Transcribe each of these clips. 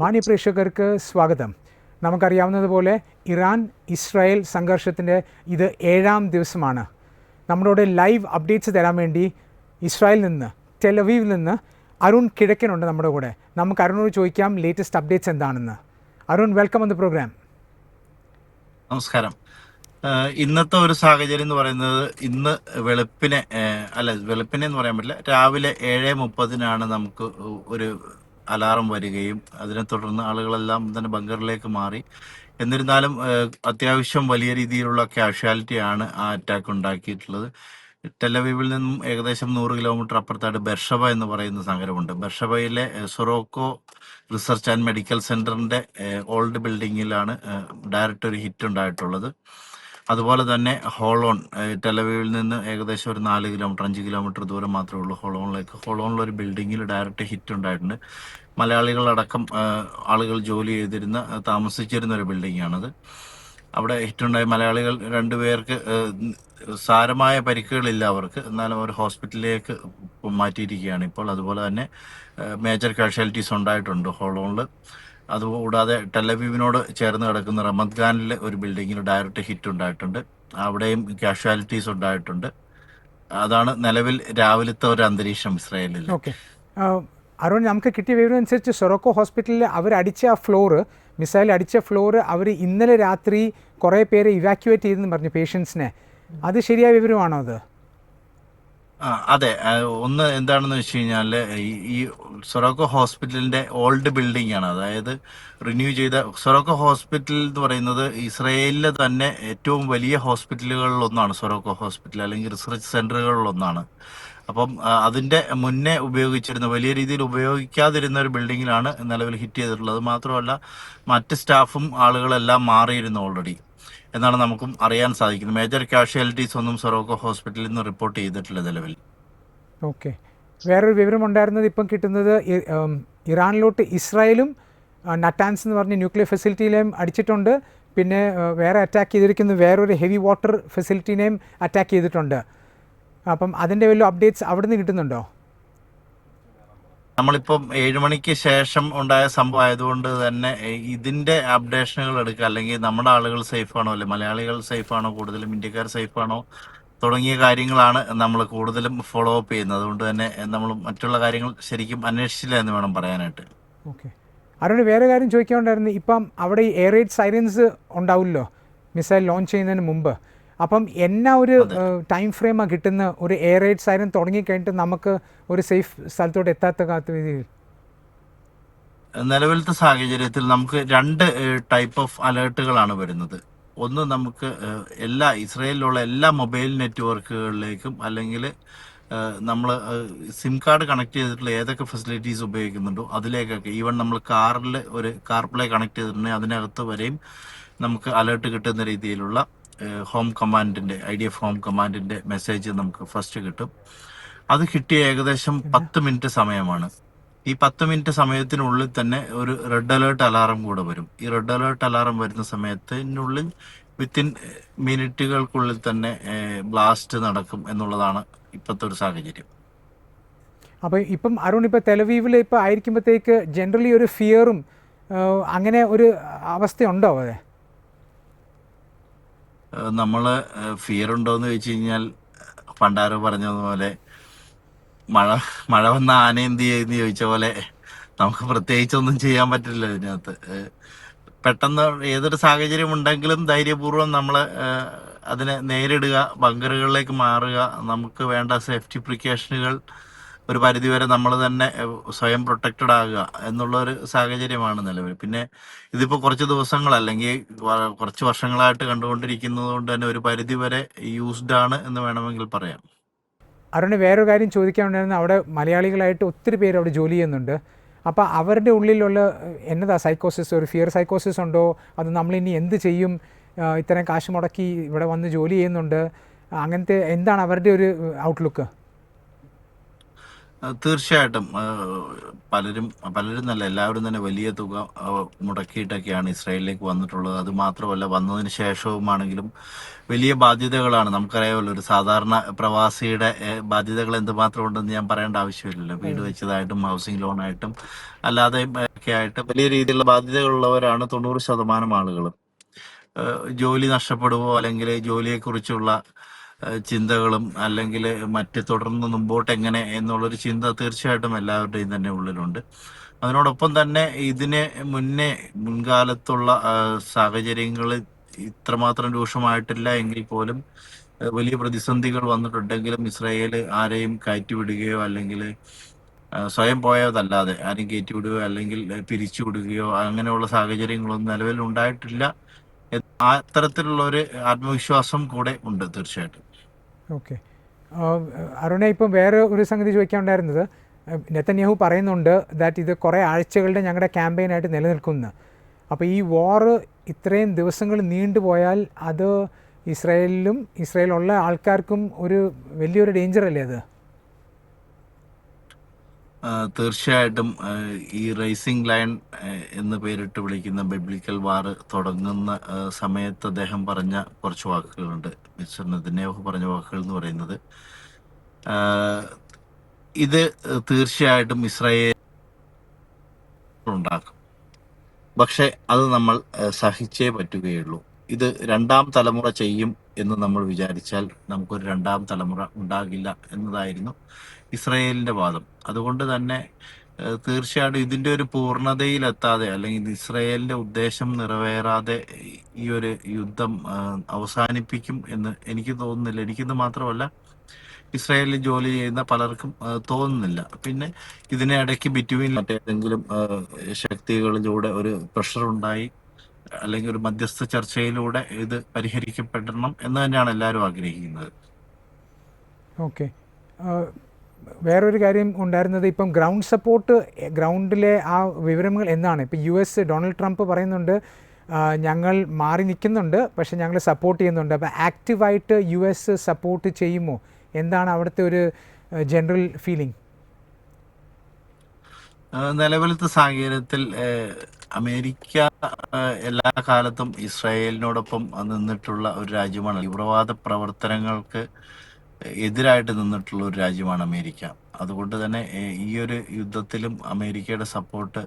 മാന്യപ്രേക്ഷകർക്ക് സ്വാഗതം. നമുക്കറിയാവുന്നതുപോലെ Iran Israel സംഘർഷത്തിന്റെ ഇത് ഏഴാം ദിവസമാണ്. നമ്മളോട് ലൈവ് അപ്ഡേറ്റ്സ് തരാൻ വേണ്ടി ഇസ്രായേലിൽ നിന്ന് ടെലവീവിൽ നിന്ന് അരുൺ കിഴക്കനുണ്ട് നമ്മുടെ കൂടെ. നമുക്ക് അരുണോട് ചോദിക്കാം ലേറ്റസ്റ്റ് അപ്ഡേറ്റ്സ് എന്താണെന്ന്. Arun welcome on the programme നമസ്കാരം. ഇന്നത്തെ ഒരു സാഹചര്യം എന്ന് പറയുന്നത് ഇന്ന് വെളുപ്പിനെ അല്ല വെളുപ്പിനെ എന്ന് പറയാൻ പറ്റില്ല രാവിലെ ഏഴ് മുപ്പതിനാണ് നമുക്ക് ഒരു അലാറം വരികയും അതിനെ തുടർന്ന് ആളുകളെല്ലാം തന്നെ ബങ്കറിലേക്ക് മാറി. എന്നിരുന്നാലും അത്യാവശ്യം വലിയ രീതിയിലുള്ള കാഷ്വാലിറ്റിയാണ് ആ അറ്റാക്ക് ഉണ്ടാക്കിയിട്ടുള്ളത്. ടെലവീവിൽ നിന്നും ഏകദേശം നൂറ് കിലോമീറ്റർ അപ്പുറത്തായിട്ട് ബെർഷബ എന്ന് പറയുന്ന നഗരമുണ്ട്. ബെർഷബയിലെ സൊറോക്കോ റിസർച്ച് ആൻഡ് മെഡിക്കൽ സെന്ററിന്റെ ഓൾഡ് ബിൽഡിങ്ങിലാണ് ഡയറക്റ്റ് ഒരു ഹിറ്റ് ഉണ്ടായിട്ടുള്ളത്. അതുപോലെ തന്നെ ഹോളോൺ ടെലവിയിൽ നിന്ന് ഏകദേശം ഒരു നാല് കിലോമീറ്റർ അഞ്ച് കിലോമീറ്റർ ദൂരം മാത്രമേ ഉള്ളൂ ഹോളോണിലേക്ക്. ഹോളോണിൽ ഒരു ബിൽഡിങ്ങിൽ ഡയറക്റ്റ് ഹിറ്റ് ഉണ്ടായിട്ടുണ്ട്. മലയാളികളടക്കം ആളുകൾ ജോലി ചെയ്തിരുന്ന താമസിച്ചിരുന്ന ഒരു ബിൽഡിങ്ങാണത്. അവിടെ ഹിറ്റുണ്ടായ മലയാളികൾ രണ്ടുപേർക്ക് സാരമായ പരിക്കുകളില്ല അവർക്ക്. എന്നാലും അവർ ഹോസ്പിറ്റലിലേക്ക് മാറ്റിയിരിക്കുകയാണ് ഇപ്പോൾ. അതുപോലെ തന്നെ മേജർ കാഷ്വാലിറ്റീസ് ഉണ്ടായിട്ടുണ്ട് ഹോളോണിൽ അതുകൂടാതെ ടെലവീവിനോട് ചേർന്ന് കിടക്കുന്ന റമദ്ഖാനിലെ ഒരു ബിൽഡിങ്ങിൽ ഡയറക്റ്റ് ഹിറ്റ് ഉണ്ടായിട്ടുണ്ട്. അവിടെയും കാഷ്വാലിറ്റീസ് ഉണ്ടായിട്ടുണ്ട്. അതാണ് നിലവിൽ രാവിലത്തെ ഒരു അന്തരീക്ഷം ഇസ്രായേലിൽ. ഓക്കെ അരുൺ നമുക്ക് കിട്ടിയ വിവരം അനുസരിച്ച് സൊറോക്കോ ഹോസ്പിറ്റലിൽ അവർ അടിച്ച ആ ഫ്ലോറ് മിസൈൽ അടിച്ച ഫ്ലോറ് അവർ ഇന്നലെ രാത്രി കുറേ പേരെ ഇവാക്യുവേറ്റ് ചെയ്തെന്ന് പറഞ്ഞു പേഷ്യൻസിനെ അത് ശരിയായ വിവരമാണോ അത്? ആ, അതെ ഒന്ന് എന്താണെന്ന് വെച്ച് കഴിഞ്ഞാൽ ഈ സൊറോക്കോ ഹോസ്പിറ്റലിന്റെ ഓൾഡ് ബിൽഡിംഗ് ആണ്. അതായത് റിന്യൂ ചെയ്ത സൊറോക്കോ ഹോസ്പിറ്റൽ എന്ന് പറയുന്നത് ഇസ്രയേലിലെ തന്നെ ഏറ്റവും വലിയ ഹോസ്പിറ്റലുകളിൽ ഒന്നാണ് സൊറോക്കോ ഹോസ്പിറ്റൽ അല്ലെങ്കിൽ റിസർച്ച് സെന്ററുകളിൽ ഒന്നാണ് അപ്പം അതിന്റെ മുന്നേ ഉപയോഗിച്ചിരുന്ന വലിയ രീതിയിൽ ഉപയോഗിക്കാതിരുന്ന ഒരു ബിൽഡിങ്ങിലാണ് നിലവിൽ ഹിറ്റ് ചെയ്തിട്ടുള്ളത്. മാത്രമല്ല മറ്റ് സ്റ്റാഫും ആളുകളെല്ലാം മാറിയിരുന്നു ഓൾറെഡി. എന്നാണ് നമുക്കും അറിയാൻ സാധിക്കുന്നത്. മേജർ കാഷ്വാലിറ്റീസ് ഒന്നും സൊറോക്കോ ഹോസ്പിറ്റലിൽ നിന്ന് റിപ്പോർട്ട് ചെയ്തിട്ടില്ല നിലവിൽ. ഓക്കെ വേറൊരു വിവരമുണ്ടായിരുന്നത് ഇപ്പം കിട്ടുന്നത് ഇറാനിലോട്ട് ഇസ്രായേലും നട്ടാൻസ് എന്ന് പറഞ്ഞ ന്യൂക്ലിയർ ഫെസിലിറ്റിയിലേയും അടിച്ചിട്ടുണ്ട്. പിന്നെ വേറെ അറ്റാക്ക് ചെയ്തിരിക്കുന്ന വേറൊരു ഹെവി വാട്ടർ ഫെസിലിറ്റീനെയും അറ്റാക്ക് ചെയ്തിട്ടുണ്ട്. അപ്പം അതിന്റെ വല്ല അപ്ഡേറ്റ്സ് അവിടെ നിന്ന് കിട്ടുന്നുണ്ടോ? നമ്മളിപ്പം ഏഴുമണിക്ക് ശേഷം ഉണ്ടായ സംഭവം ആയതുകൊണ്ട് തന്നെ ഇതിന്റെ അപ്ഡേഷനുകൾ എടുക്കുക. അല്ലെങ്കിൽ നമ്മുടെ ആളുകൾ സേഫ് ആണോ? അല്ലെ മലയാളികൾ സേഫ് ആണോ? കൂടുതലും ഇന്ത്യക്കാർ സേഫ് ആണോ? തുടങ്ങിയ കാര്യങ്ങളാണ് നമ്മൾ കൂടുതലും ഫോളോ അപ്പ് ചെയ്യുന്നത്. അതുകൊണ്ട് തന്നെ നമ്മൾ മറ്റുള്ള കാര്യങ്ങൾ ശരിക്കും അന്വേഷിച്ചില്ല എന്ന് വേണം പറയാനായിട്ട്. ഓക്കെ. അരുണ് വേറെ കാര്യം ചോദിക്കാനുണ്ടായിരുന്നു. ഇപ്പം അവിടെ ഈ എയർ റെയ്ഡ് സൈലൻസ് ഉണ്ടാവില്ലോ മിസൈൽ ലോഞ്ച് ചെയ്യുന്നതിന് മുമ്പ്. അപ്പം എന്നാ ഒരു ടൈം ഫ്രെയിമാണ് കിട്ടുന്ന ഒരു എയർ റൈഡ്സ് സൈലൻ തുടങ്ങിക്കഴിഞ്ഞിട്ട് നമുക്ക് ഒരു സേഫ് സ്ഥലത്തോട്ട് എത്താത്ത കാത്ത രീതിയിൽ നിലവിലത്തെ സാഹചര്യത്തിൽ നമുക്ക് രണ്ട് ടൈപ്പ് ഓഫ് അലേർട്ടുകളാണ് വരുന്നത്. ഒന്ന് നമുക്ക് എല്ലാ ഇസ്രയേലിലുള്ള എല്ലാ മൊബൈൽ നെറ്റ്വർക്കുകളിലേക്കും അല്ലെങ്കിൽ നമ്മൾ സിം കാർഡ് കണക്ട് ചെയ്തിട്ടുള്ള ഏതൊക്കെ ഫെസിലിറ്റീസ് ഉപയോഗിക്കുന്നുണ്ടോ അതിലേക്കൊക്കെ ഈവൻ നമ്മൾ കാറിൽ ഒരു കാർ പ്ലേ കണക്ട് ചെയ്തിട്ടുണ്ടെങ്കിൽ അതിനകത്ത് വരെയും നമുക്ക് അലേർട്ട് കിട്ടുന്ന രീതിയിലുള്ള ഹോം കമാൻഡിന്റെ ഐ ഡി എഫ് ഹോം കമാൻഡിന്റെ മെസ്സേജ് നമുക്ക് ഫസ്റ്റ് കിട്ടും. അത് കിട്ടിയ ഏകദേശം പത്ത് മിനിറ്റ് സമയമാണ്. ഈ പത്ത് മിനിറ്റ് സമയത്തിനുള്ളിൽ തന്നെ ഒരു റെഡ് അലേർട്ട് അലാറം കൂടെ വരും. ഈ റെഡ് അലേർട്ട് അലാറം വരുന്ന സമയത്തിനുള്ളിൽ വിത്തിൻ മിനിറ്റുകൾക്കുള്ളിൽ തന്നെ ബ്ലാസ്റ്റ് നടക്കും എന്നുള്ളതാണ് ഇപ്പോഴത്തെ ഒരു സാഹചര്യം. അപ്പോൾ ഇപ്പം അരുൺ ഇപ്പോൾ തെലവീവിൽ ഇപ്പോൾ ആയിരിക്കുമ്പോഴത്തേക്ക് ജനറലി ഒരു ഫിയറും അങ്ങനെ ഒരു അവസ്ഥയുണ്ടോ അതെ നമ്മൾ ഫിയർ ഉണ്ടോയെന്ന് ചോദിച്ചു കഴിഞ്ഞാൽ പണ്ടാരോ പറഞ്ഞതുപോലെ മഴ മഴ വന്ന ആന എന്ത് ചെയ്യുമെന്ന് ചോദിച്ച പോലെ നമുക്ക് പ്രത്യേകിച്ചൊന്നും ചെയ്യാൻ പറ്റില്ല ഇതിനകത്ത്. പെട്ടെന്ന് ഏതൊരു സാഹചര്യം ഉണ്ടെങ്കിലും ധൈര്യപൂർവം നമ്മൾ അതിനെ നേരിടുക ബങ്കറുകളിലേക്ക് മാറുക നമുക്ക് വേണ്ട സേഫ്റ്റി പ്രിക്കോഷനുകൾ ഒരു പരിധിവരെ നമ്മൾ തന്നെ സ്വയം പ്രൊട്ടക്റ്റഡ് ആകുക എന്നുള്ള ഒരു സാഹചര്യമാണ് നിലവിൽ. പിന്നെ ഇതിപ്പോൾ കുറച്ച് ദിവസങ്ങൾ അല്ലെങ്കിൽ കുറച്ച് വർഷങ്ങളായിട്ട് കണ്ടുകൊണ്ടിരിക്കുന്നത് കൊണ്ട് തന്നെ ഒരു പരിധിവരെ യൂസ്ഡ് ആണ് എന്ന് വേണമെങ്കിൽ പറയാം. അരുണ് വേറൊരു കാര്യം ചോദിക്കാനുണ്ടായിരുന്നു. അവിടെ മലയാളികളായിട്ട് ഒത്തിരി പേര് അവിടെ ജോലി ചെയ്യുന്നുണ്ട്. അപ്പോൾ അവരുടെ ഉള്ളിലുള്ള എന്നതാ സൈക്കോസിസ് ഒരു ഫിയർ സൈക്കോസിസ് ഉണ്ടോ? അത് നമ്മളിനി എന്ത് ചെയ്യും? ഇത്രയും കാശ് മുടക്കി ഇവിടെ വന്ന് ജോലി ചെയ്യുന്നുണ്ട്. അങ്ങനത്തെ എന്താണ് അവരുടെ ഒരു ഔട്ട്ലുക്ക് തീർച്ചയായിട്ടും പലരും പലരും നല്ല എല്ലാവരും തന്നെ വലിയ തുക മുടക്കിയിട്ടൊക്കെയാണ് ഇസ്രായേലിലേക്ക് വന്നിട്ടുള്ളത്. അത് മാത്രമല്ല വന്നതിന് ശേഷവുമാണെങ്കിലും വലിയ ബാധ്യതകളാണ്. നമുക്കറിയാമല്ലോ ഒരു സാധാരണ പ്രവാസിയുടെ ബാധ്യതകൾ എന്തുമാത്രം ഉണ്ടെന്ന് ഞാൻ പറയേണ്ട ആവശ്യമില്ലല്ലോ. വീട് വെച്ചതായിട്ടും ഹൗസിംഗ് ലോണായിട്ടും അല്ലാതെ ഒക്കെ ആയിട്ട് വലിയ രീതിയിലുള്ള ബാധ്യതകളുള്ളവരാണ് തൊണ്ണൂറ് ശതമാനം ആളുകളും. ജോലി നഷ്ടപ്പെടുവോ അല്ലെങ്കിൽ ജോലിയെക്കുറിച്ചുള്ള ചിന്തകളും അല്ലെങ്കിൽ മറ്റ് തുടർന്ന് മുമ്പോട്ട് എങ്ങനെ എന്നുള്ളൊരു ചിന്ത തീർച്ചയായിട്ടും എല്ലാവരുടെയും തന്നെ ഉള്ളിലുണ്ട്. അതിനോടൊപ്പം തന്നെ ഇതിന് മുന്നേ മുൻകാലത്തുള്ള സാഹചര്യങ്ങൾ ഇത്രമാത്രം രൂക്ഷമായിട്ടില്ല എങ്കിൽ പോലും വലിയ പ്രതിസന്ധികൾ വന്നിട്ടുണ്ടെങ്കിലും ഇസ്രായേൽ ആരെയും കയറ്റിവിടുകയോ അല്ലെങ്കിൽ സ്വയം പോയതല്ലാതെ ആരെയും കയറ്റി വിടുകയോ അല്ലെങ്കിൽ പിരിച്ചുവിടുകയോ അങ്ങനെയുള്ള സാഹചര്യങ്ങളൊന്നും നിലവിൽ ഉണ്ടായിട്ടില്ല. അത്തരത്തിലുള്ള ഒരു ആത്മവിശ്വാസം കൂടെ ഉണ്ട് തീർച്ചയായിട്ടും. ഓക്കെ. അരുണ ഇപ്പം വേറെ ഒരു സംഗതി ചോദിക്കാനുണ്ടായിരുന്നത്. നെത്തന്യാഹു പറയുന്നുണ്ട് ദാറ്റ് ഇത് കുറേ ആഴ്ചകളുടെ ഞങ്ങളുടെ ക്യാമ്പയിനായിട്ട് നിലനിൽക്കുന്നു അപ്പോൾ ഈ വാറ് ഇത്രയും ദിവസങ്ങൾ നീണ്ടുപോയാൽ അത് ഇസ്രായേലിലും ഇസ്രായേലുള്ള ആൾക്കാർക്കും ഒരു വലിയൊരു ഡേഞ്ചർ അല്ലേ അത്? തീർച്ചയായിട്ടും ഈ റേസിംഗ് ലയൺ എന്ന് പേരിട്ട് വിളിക്കുന്ന ബൈബിളിക്കൽ വാർ തുടങ്ങുന്ന സമയത്ത് അദ്ദേഹം പറഞ്ഞ കുറച്ച് വാക്കുകളുണ്ട്. മിസ്റ്റർ നെതന്യാഹു പറഞ്ഞ വാക്കുകൾ എന്ന് പറയുന്നത്. ഇത് തീർച്ചയായിട്ടും ഇസ്രായേൽ ഉണ്ടാക്കും. പക്ഷെ അത് നമ്മൾ സഹിച്ചേ പറ്റുകയുള്ളൂ. ഇത് രണ്ടാം തലമുറ ചെയ്യും എന്ന് നമ്മൾ വിചാരിച്ചാൽ നമുക്കൊരു രണ്ടാം തലമുറ ഉണ്ടാകില്ല എന്നതായിരുന്നു ഇസ്രയേലിന്റെ വാദം. അതുകൊണ്ട് തന്നെ തീർച്ചയായിട്ടും ഇതിന്റെ ഒരു പൂർണതയിലെത്താതെ അല്ലെങ്കിൽ ഇസ്രയേലിന്റെ ഉദ്ദേശം നിറവേറാതെ ഈ ഒരു യുദ്ധം അവസാനിപ്പിക്കും എന്ന് എനിക്ക് തോന്നുന്നില്ല. എനിക്കിത് മാത്രമല്ല ഇസ്രായേലിൽ ജോലി ചെയ്യുന്ന പലർക്കും തോന്നുന്നില്ല. പിന്നെ ഇതിനിടയ്ക്ക് ബിറ്റ്വീൻ മറ്റേതെങ്കിലും ശക്തികളിലൂടെ ഒരു പ്രഷർ ഉണ്ടായി. അല്ലെങ്കിൽ ഒരു മധ്യസ്ഥ ചർച്ചയിലൂടെ ഇത് പരിഹരിക്കപ്പെടണം എന്ന് തന്നെയാണ് എല്ലാവരും ആഗ്രഹിക്കുന്നത്. ഓക്കെ. വേറൊരു കാര്യം ഉണ്ടായിരുന്നത് ഇപ്പം ഗ്രൗണ്ട് സപ്പോർട്ട് ഗ്രൗണ്ടിലെ ആ വിവരങ്ങൾ എന്താണ് ഇപ്പം യു എസ് ഡൊണാൾഡ് ട്രംപ് പറയുന്നുണ്ട് ഞങ്ങൾ മാറി നിൽക്കുന്നുണ്ട് പക്ഷേ ഞങ്ങൾ സപ്പോർട്ട് ചെയ്യുന്നുണ്ട്. അപ്പോൾ ആക്റ്റീവായിട്ട് യു എസ് സപ്പോർട്ട് ചെയ്യുമോ? എന്താണ് അവിടുത്തെ ഒരു ജനറൽ ഫീലിംഗ്? നിലവിലത്തെ സാഹചര്യത്തിൽ അമേരിക്ക എല്ലാ കാലത്തും ഇസ്രായേലിനോടൊപ്പം നിന്നിട്ടുള്ള ഒരു രാജ്യമാണ്. തീവ്രവാദ പ്രവർത്തനങ്ങൾക്ക് എതിരായിട്ട് നിന്നിട്ടുള്ള ഒരു രാജ്യമാണ് അമേരിക്ക. അതുകൊണ്ട് തന്നെ ഈ ഒരു യുദ്ധത്തിലും അമേരിക്കയുടെ സപ്പോർട്ട്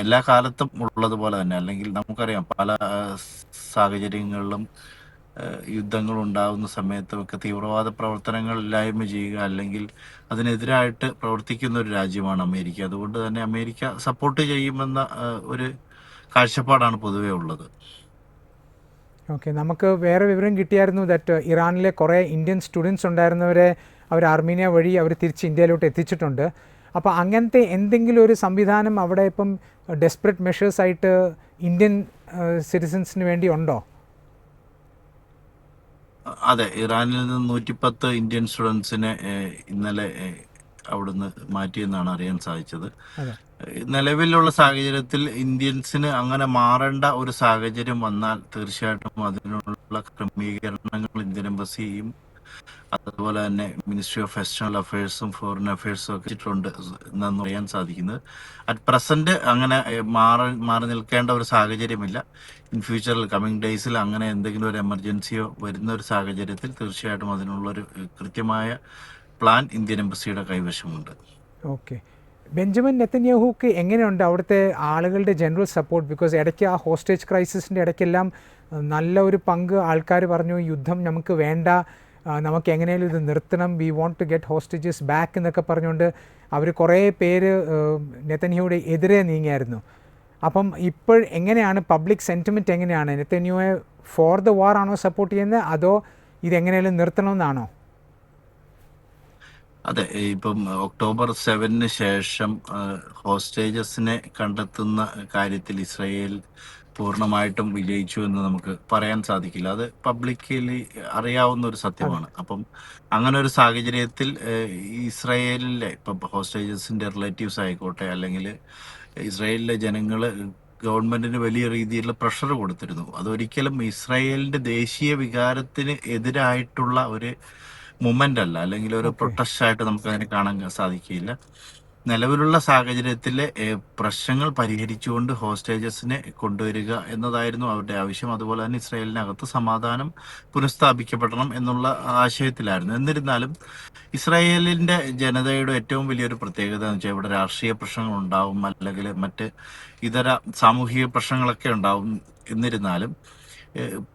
എല്ലാ കാലത്തും ഉള്ളതുപോലെ തന്നെ അല്ലെങ്കിൽ നമുക്കറിയാം പല സാഹചര്യങ്ങളിലും യുദ്ധങ്ങൾ ഉണ്ടാകുന്ന സമയത്തുമൊക്കെ തീവ്രവാദ പ്രവർത്തനങ്ങൾ ഇല്ലായ്മ ചെയ്യുക അല്ലെങ്കിൽ അതിനെതിരായിട്ട് പ്രവർത്തിക്കുന്ന ഒരു രാജ്യമാണ് അമേരിക്ക. അതുകൊണ്ട് തന്നെ അമേരിക്ക സപ്പോർട്ട് ചെയ്യുമെന്ന ഒരു കാഴ്ചപ്പാടാണ് പൊതുവെ ഉള്ളത്. ഓക്കെ നമുക്ക് വേറെ വിവരം കിട്ടിയായിരുന്നു ദാറ്റ് ഇറാനിലെ കുറേ ഇന്ത്യൻ സ്റ്റുഡൻസ് ഉണ്ടായിരുന്നവരെ അവർ അർമീനിയ വഴി അവർ തിരിച്ച് ഇന്ത്യയിലോട്ട് എത്തിച്ചിട്ടുണ്ട്. അപ്പോൾ അങ്ങനത്തെ എന്തെങ്കിലും ഒരു സംവിധാനം അവിടെ ഇപ്പം മെഷേഴ്സ് ആയിട്ട് ഇന്ത്യൻ സിറ്റിസൻസിന് വേണ്ടി ഉണ്ടോ? അതെ ഇറാനിൽ നിന്ന് നൂറ്റിപ്പത്ത് ഇന്ത്യൻ സ്റ്റുഡൻസിനെ ഇന്നലെ അവിടുന്ന് മാറ്റിയെന്നാണ് അറിയാൻ സാധിച്ചത്. നിലവിലുള്ള സാഹചര്യത്തിൽ ഇന്ത്യൻസിന് അങ്ങനെ മാറേണ്ട ഒരു സാഹചര്യം വന്നാൽ തീർച്ചയായിട്ടും അതിനുള്ള ക്രമീകരണങ്ങൾ ഇന്ത്യൻ എംബസിയും അതുപോലെ തന്നെ മിനിസ്ട്രി ഓഫ് എക്സ്റ്റേണൽ അഫയേഴ്സും ഫോറിൻ അഫയേഴ്സും ഒക്കെ വെച്ചിട്ടുണ്ട് എന്നു അറിയാൻ സാധിക്കുന്നത്. അറ്റ് പ്രസന്റ് അങ്ങനെ മാറി മാറി നിൽക്കേണ്ട ഒരു സാഹചര്യമില്ല. ഇൻ ഫ്യൂച്ചറിൽ കമ്മിങ് ഡേയ്സിൽ അങ്ങനെ എന്തെങ്കിലും ഒരു എമർജൻസിയോ വരുന്ന ഒരു സാഹചര്യത്തിൽ തീർച്ചയായിട്ടും അതിനുള്ളൊരു കൃത്യമായ പ്ലാൻ ഇന്ത്യൻ എംബസിയുടെ കൈവശമുണ്ട്. ഓക്കെ. ബെഞ്ചമിൻ നെത്തന്യാഹുക്ക് എങ്ങനെയുണ്ട് അവിടുത്തെ ആളുകളുടെ ജനറൽ സപ്പോർട്ട്? ബിക്കോസ് ഇടയ്ക്ക് ആ ഹോസ്റ്റേജ് ക്രൈസിസിന്റെ ഇടയ്ക്കെല്ലാം നല്ല ഒരു പങ്ക് ആൾക്കാർ പറഞ്ഞു യുദ്ധം നമുക്ക് വേണ്ട നമുക്ക് എങ്ങനെയാലും ഇത് നിർത്തണം we want to get hostages back എന്നൊക്കെ പറഞ്ഞുകൊണ്ട് അവർ കുറേ പേര് നെത്തന്യാഹുയുടെ എതിരെ നീങ്ങിയായിരുന്നു. അപ്പം ഇപ്പോൾ എങ്ങനെയാണ് പബ്ലിക് സെന്റിമെന്റ് എങ്ങനെയാണ്? നെത്തന്യാഹുവെ ഫോർ ദ വാർ ആണോ സപ്പോർട്ട് ചെയ്യുന്നത്? അതോ ഇതെങ്ങനെയാലും നിർത്തണമെന്നാണോ? അതെ ഇപ്പം ഒക്ടോബർ സെവനിന് ശേഷം ഹോസ്റ്റേജസിനെ കണ്ടെത്തുന്ന കാര്യത്തിൽ ഇസ്രയേൽ പൂർണമായിട്ടും വിജയിച്ചു എന്ന് നമുക്ക് പറയാൻ സാധിക്കില്ല. അത് പബ്ലിക്കലി അറിയാവുന്ന ഒരു സത്യമാണ്. അപ്പം അങ്ങനെ ഒരു സാഹചര്യത്തിൽ ഇസ്രയേലിലെ ഇപ്പം ഹോസ്റ്റേജസിന്റെ റിലേറ്റീവ്സ് ആയിക്കോട്ടെ അല്ലെങ്കിൽ ഇസ്രയേലിലെ ജനങ്ങൾ ഗവൺമെന്റിന് വലിയ രീതിയിലുള്ള പ്രഷർ കൊടുത്തിരുന്നു. അതൊരിക്കലും ഇസ്രായേലിന്റെ ദേശീയ വികാരത്തിന് എതിരായിട്ടുള്ള ഒരു മൊമെന്റ് അല്ല. അല്ലെങ്കിൽ ഒരു. പ്രൊട്ടസ്റ്റ് ആയിട്ട് നമുക്ക് അതിനെ കാണാൻ സാധിക്കില്ല നിലവിലുള്ള സാഹചര്യത്തിലെ പ്രശ്നങ്ങൾ പരിഹരിച്ചുകൊണ്ട് ഹോസ്റ്റേജസിനെ കൊണ്ടുവരിക എന്നതായിരുന്നു അവരുടെ ആവശ്യം. അതുപോലെ തന്നെ ഇസ്രായേലിനകത്ത് സമാധാനം പുനഃസ്ഥാപിക്കപ്പെടണം എന്നുള്ള ആശയത്തിലായിരുന്നു. എന്നിരുന്നാലും ഇസ്രായേലിന്റെ ജനതയുടെ ഏറ്റവും വലിയൊരു പ്രത്യേകത എന്ന് വെച്ചാൽ ഇവിടെ രാഷ്ട്രീയ പ്രശ്നങ്ങൾ ഉണ്ടാവും അല്ലെങ്കിൽ മറ്റ് ഇതര സാമൂഹിക പ്രശ്നങ്ങളൊക്കെ ഉണ്ടാവും. എന്നിരുന്നാലും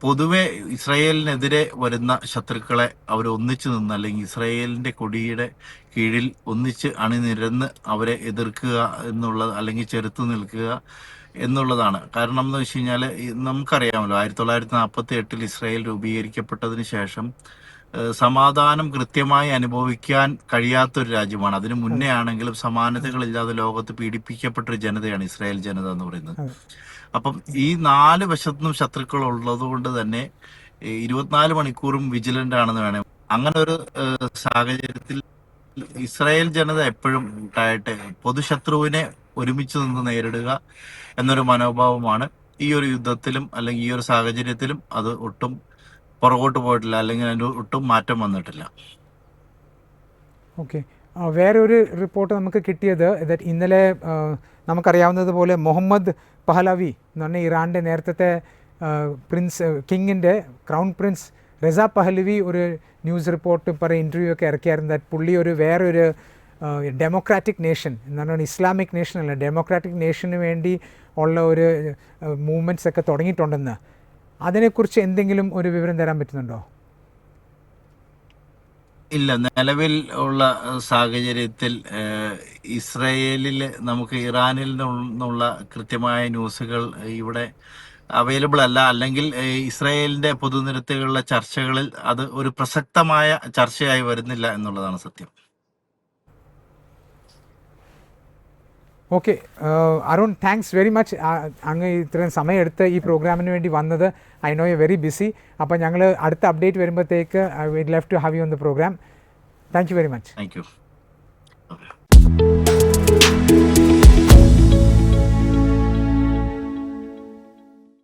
പൊതുവെ ഇസ്രായേലിനെതിരെ വരുന്ന ശത്രുക്കളെ അവർ ഒന്നിച്ചു നിന്ന് അല്ലെങ്കിൽ ഇസ്രായേലിന്റെ കൊടിയുടെ കീഴിൽ ഒന്നിച്ച് അണിനിരന്ന് അവരെ എതിർക്കുക എന്നുള്ളത് അല്ലെങ്കിൽ ചെറുത്തു നിൽക്കുക എന്നുള്ളതാണ്. കാരണം എന്ന് വെച്ച് കഴിഞ്ഞാൽ നമുക്കറിയാമല്ലോ ആയിരത്തി തൊള്ളായിരത്തി നാൽപ്പത്തി എട്ടിൽ ഇസ്രായേൽ രൂപീകരിക്കപ്പെട്ടതിന് ശേഷം സമാധാനം കൃത്യമായി അനുഭവിക്കാൻ കഴിയാത്തൊരു രാജ്യമാണ്. അതിനു മുന്നേ ആണെങ്കിലും സമാനതകളില്ലാതെ ലോകത്ത് പീഡിപ്പിക്കപ്പെട്ടൊരു ജനതയാണ് ഇസ്രായേൽ ജനത എന്ന് പറയുന്നത്. അപ്പം ഈ നാല് വശത്തും ശത്രുക്കൾ ഉള്ളത് കൊണ്ട് തന്നെ ഇരുപത്തിനാല് മണിക്കൂറും വിജിലന്റ് ആണെന്ന് വേണേ. അങ്ങനെ ഒരു സാഹചര്യത്തിൽ ഇസ്രായേൽ ജനത എപ്പോഴും ഉണ്ടായിട്ട് പൊതുശത്രുവിനെ ഒരുമിച്ച് നിന്ന് നേരിടുക എന്നൊരു മനോഭാവമാണ് ഈ ഒരു യുദ്ധത്തിലും അല്ലെങ്കിൽ ഈ ഒരു സാഹചര്യത്തിലും അത് ഒട്ടും പുറകോട്ട് പോയിട്ടില്ല അല്ലെങ്കിൽ അതിന് ഒട്ടും മാറ്റം വന്നിട്ടില്ല. ഓക്കെ. വേറൊരു റിപ്പോർട്ട് നമുക്ക് കിട്ടിയത് ദറ്റ് ഇന്നലെ നമുക്കറിയാവുന്നതുപോലെ മുഹമ്മദ് പഹലവി എന്ന് പറഞ്ഞ ഇറാന്റെ നേരത്തെ പ്രിൻസ് കിങ്ങിന്റെ ക്രൗൺ പ്രിൻസ് റെസ പഹലവി ഒരു ന്യൂസ് റിപ്പോർട്ട് പറയും ഇന്റർവ്യൂ ഒക്കെ ഇറക്കിയായിരുന്നു. ദാറ്റ് പുള്ളി ഒരു വേറൊരു ഡെമോക്രാറ്റിക് നേഷൻ എന്ന് പറഞ്ഞാൽ ഇസ്ലാമിക് നേഷൻ അല്ല ഡെമോക്രാറ്റിക് നേഷന് വേണ്ടി ഉള്ള ഒരു മൂവ്മെന്റ്സ് ഒക്കെ തുടങ്ങിയിട്ടുണ്ടെന്ന്. അതിനെക്കുറിച്ച് എന്തെങ്കിലും ഒരു വിവരം തരാൻ പറ്റുന്നുണ്ടോ? ഇല്ല. നിലവിൽ ഉള്ള സാഹചര്യത്തിൽ ഇസ്രയേലിൽ നമുക്ക് ഇറാനിൽ നിന്നുള്ള കൃത്യമായ ന്യൂസുകൾ ഇവിടെ അവൈലബിൾ അല്ല. അല്ലെങ്കിൽ ഇസ്രയേലിന്റെ പൊതുനിരത്തുകളിലെ ചർച്ചകളിൽ അത് ഒരു പ്രസക്തമായ ചർച്ചയായി വരുന്നില്ല എന്നുള്ളതാണ് സത്യം. Okay Arun thanks very much അങ്ങ് ഇത്രയും സമയമെടുത്ത് ഈ പ്രോഗ്രാമിന് വേണ്ടി വന്നത്. I know you very busy അപ്പോൾ ഞങ്ങൾ അടുത്ത അപ്ഡേറ്റ് വരുമ്പോഴത്തേക്ക് I would love to have you on the programme thank you very much thank you